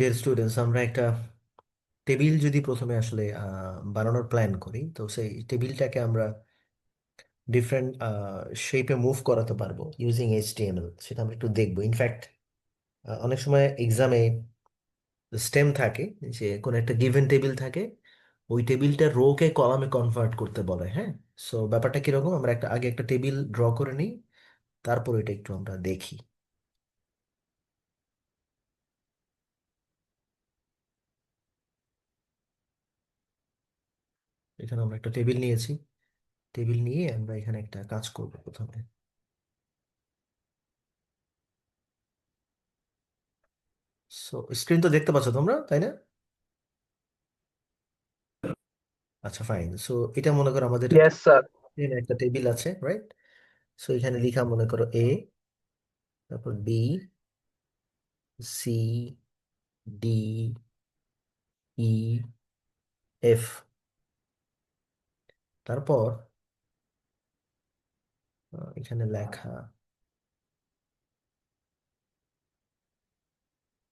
Dear students আমরা একটা table যদি প্রথমে আসলে বানানোর প্ল্যান করি, তো সেই টেবিলটাকে আমরা ডিফারেন্ট শেপে মুভ করাতে পারব ইউজিং এইচটিএমএল সেটা আমরা একটু দেখব। ইনফ্যাক্ট অনেক সময় এক্সামে স্টেম থাকে যে কোনো একটা গিভেন টেবিল থাকে, ওই টেবিলটা রোকে কলামে কনভার্ট করতে বলে হ্যাঁ? সো ব্যাপারটা কীরকম? আমরা একটা, আগে একটা টেবিল ড্র করে নিই, তারপর এটা একটু আমরা দেখি। এখানে আমরা একটা টেবিল নিয়েছি। টেবিল নিয়ে আমরা এখানে একটা কাজ করব প্রথমে। সো স্ক্রিন তো দেখতে পাচ্ছ তোমরা তাই না? আচ্ছা ফাইন সো এটা মনে করো আমাদের. একটা টেবিল আছে রাইট সো এখানে লিখা মনে করো এ তারপর B C D E F তারপর এখানে লেখা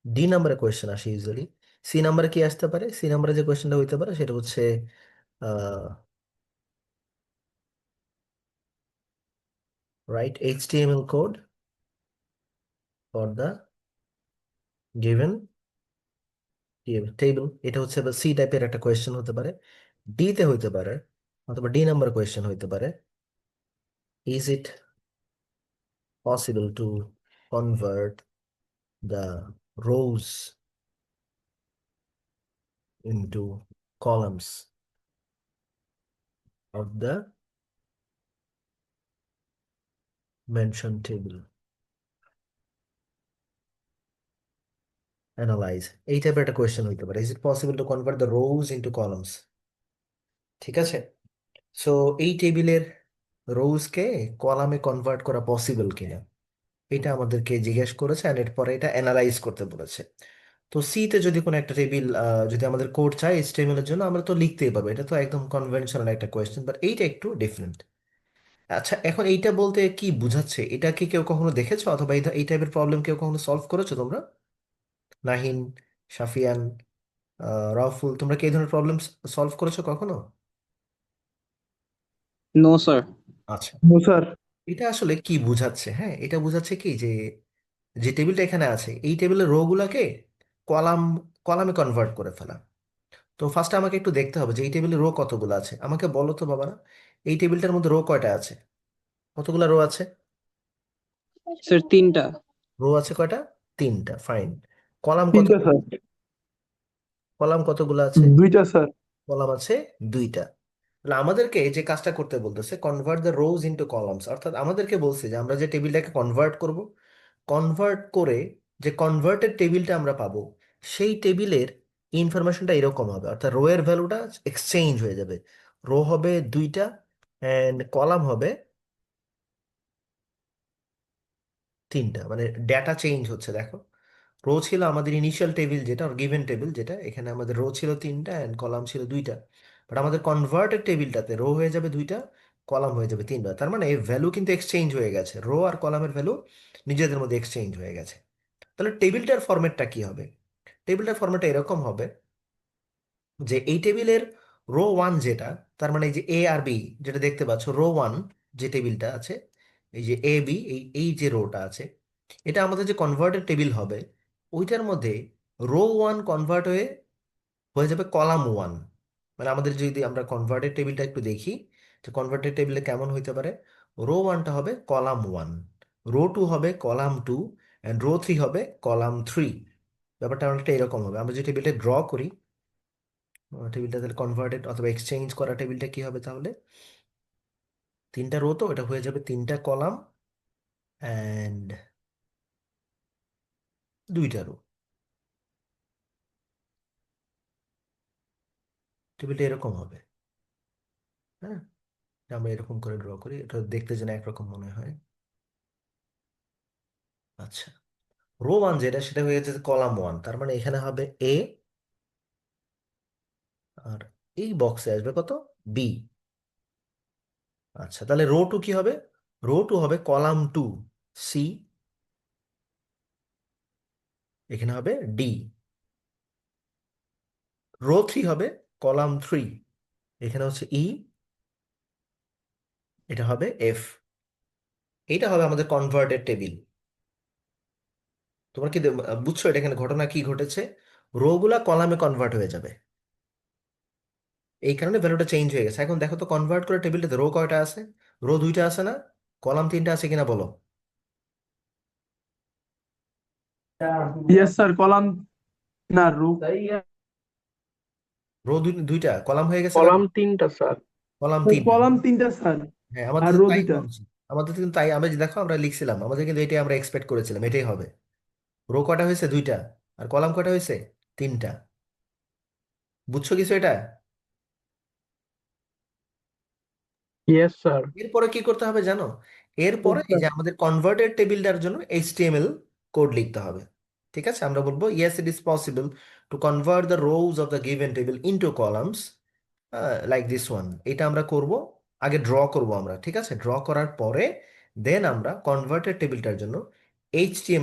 ডি নাম্বারে কোয়েশ্চেন আসে ইউজুয়ালি সি নাম্বারে কি আসতে পারে? সি নাম্বারে যে কোয়েশ্চেনটা হইতে পারে সেটা হচ্ছে write HTML code for the given table এটা হচ্ছে সি টাইপের একটা কোয়েশ্চেন হতে পারে। ডি তে হইতে পারে অথবা ডি নাম্বার কোয়েশ্চেন হইতে পারে। Is it possible to convert the rows into columns of the mentioned table? Analyze. এই টাইপের একটা কোয়েশ্চেন হইতে পারে। Is it possible to convert the rows into columns ঠিক আছে? সো এই টেবিলের রোজকে কলামে কনভার্ট করা পসিবল কিনা? এটা আমাদেরকে জিজ্ঞেস করেছে অ্যান্ড এরপরে এটা অ্যানালাইজ করতে বলেছে। তো সিতে যদি কোনো একটা টেবিল যদি আমাদের কোড চাই এইচটিএমএল এর জন্য আমরা তো লিখতেই পারব। এটা তো একদম কনভেনশনাল একটা কোয়েশ্চেন বাট এইটা একটু ডিফারেন্ট আচ্ছা এখন এইটা বলতে কি বুঝাচ্ছে? এটা কি কেউ কখনো দেখেছ? অথবা এই টাইপের প্রবলেম কেউ কখনো সলভ করেছ তোমরা? নাহিন শাফিয়ান আহ, রাফুল তোমরা কি এই ধরনের প্রবলেম সলভ করেছ কখনো? No, স্যার আচ্ছা। No, sir. এটা আসলে কি বুঝাচ্ছে হ্যাঁ? এটা বুঝাচ্ছে কি যে যে টেবিলটা এখানে আছে এই টেবিলের রো গুলাকে কলাম কলামে কনভার্ট করে ফেলা। তো ফার্স্টে আমাকে একটু দেখতে হবে যে এই টেবিলে রো কতগুলো আছে? আমাকে বলো তো বাবারা এই টেবিলটার মধ্যে রো কয়টা আছে? কতগুলো রো আছে? Sir, তিনটা। রো আছে কয়টা? তিনটা ফাইন কলাম কত তিনটা স্যার কলাম কতগুলো আছে? দুইটা স্যার কলাম আছে দুইটা। তাহলে আমাদেরকে যে কাজটা করতে বলতেছে convert the rows into columns অর্থাৎ আমাদেরকে বলছে যে, আমরা যে টেবিলটাকে কনভার্ট করব কনভার্ট করে যে কনভার্টেড টেবিলটা আমরা পাবো, সেই টেবিলের ইনফরমেশনটা এরকম হবে। অর্থাৎ রো এর ভ্যালুটা এক্সচেঞ্জ হয়ে যাবে। রো হবে দুইটা অ্যান্ড কলাম হবে তিনটা। মানে ডেটা চেঞ্জ হচ্ছে, দেখো। রো ছিল আমাদের ইনিশিয়াল টেবিল যেটা গিভেন টেবিল যেটা। এখানে আমাদের রো ছিল তিনটা অ্যান্ড কলাম ছিল দুইটা। বাট আমাদের কনভার্টেড টেবিলটাতে রো হয়ে যাবে দুইটা কলাম হয়ে যাবে তিনটা। তার মানে এই ভ্যালু কিন্তু এক্সচেঞ্জ হয়ে গেছে। রো আর কলামের ভ্যালু নিজেদের মধ্যে এক্সচেঞ্জ হয়ে গেছে। তাহলে টেবিলটার ফরম্যাটটা কি হবে? টেবিলটার ফরম্যাটটা এরকম হবে যে এই টেবিলের রো ওয়ান যেটা, তার মানে এই যে এ আর বি যেটা দেখতে পাচ্ছ রো ওয়ান যে টেবিলটা আছে, এই যে এ বি এই এই যে রোটা আছে, এটা আমাদের যে কনভার্টেড টেবিল হবে, ওইটার মধ্যে রো ওয়ান কনভার্ট হয়ে হয়ে যাবে কলাম ওয়ান মানে আমাদের যদি আমরা কনভার্টেড টেবিলটা একটু দেখি যে কনভার্টেড টেবিলে কেমন হইতে পারে? রো ওয়ানটা হবে কলাম ওয়ান রো টু হবে column two and row three হবে কলাম থ্রি ব্যাপারটা অনেকটা এরকম হবে। আমরা যে টেবিলটা ড্র করি টেবিলটা তাহলে কনভার্টেড অথবা এক্সচেঞ্জ করা টেবিলটা কি হবে তাহলে? তিনটা রো তো, এটা হয়ে যাবে তিনটা কলাম অ্যান্ড দুইটা রো টেবিলটা এরকম হবে। হ্যাঁ? আমরা এরকম করে ড্র করি, এটা দেখতে যেন একরকম মনে হয়। আচ্ছা। রো ওয়ান যেটা, সেটা হয়ে যাচ্ছে কলাম ওয়ান তার মানে এখানে হবে এ আর এই বক্সে আসবে কত? বি আচ্ছা তাহলে রো টু কি হবে? রো টু হবে কলাম টু সি এখানে হবে ডি রো থ্রি হবে কলাম থ্রি এখানে হচ্ছে ই এটা হবে এফ এইটা হবে আমাদের কনভার্টেড টেবিল তোমরা কি বুঝছ এটা এখানে ঘটনা কি ঘটেছে? রো গুলা কলামে কনভার্ট হয়ে যাবে। এই কারণে ভ্যালুটা চেঞ্জ হয়ে গেছে। এখন দেখো তো কনভার্ট করে টেবিলটাতে রো কয়টা আছে? রো দুইটা আছে না? কলাম তিনটা আছে কিনা বলো? ইয়েস স্যার কলাম না রো রো দুইটা? কলাম হয়ে গেছে? কলাম তিনটা স্যার। কলাম তিনটা কলাম তিনটা স্যার। হ্যাঁ আমাদের আর তো রো তাই দুইটা। বলছি। আমাদের কিন্তু তাই আমরা যে দেখো আমরা লিখছিলাম। আমাদের কিন্তু এটাই আমরা এক্সপেক্ট করেছিলাম এটাই হবে। রো কটা হয়েছে? দুইটা। আর কলাম কটা হয়েছে? তিনটা। বুঝছ কিছু এটা? ইয়েস স্যার এরপরে কি করতে হবে জানো? এরপরে এই যে আমাদের কনভার্টেড টেবিলটার জন্য এইচটিএমএল কোড লিখতে হবে। ঠিক আছে? আমরা বলব yes it is possible to convert the rows of the given table into columns like this one এটা আমরা করব, আগে ড্র করব আমরা, ঠিক আছে? ড্র করার পরে দেন আমরা কনভার্টেড টেবিলটার জন্য এইচটিএমএল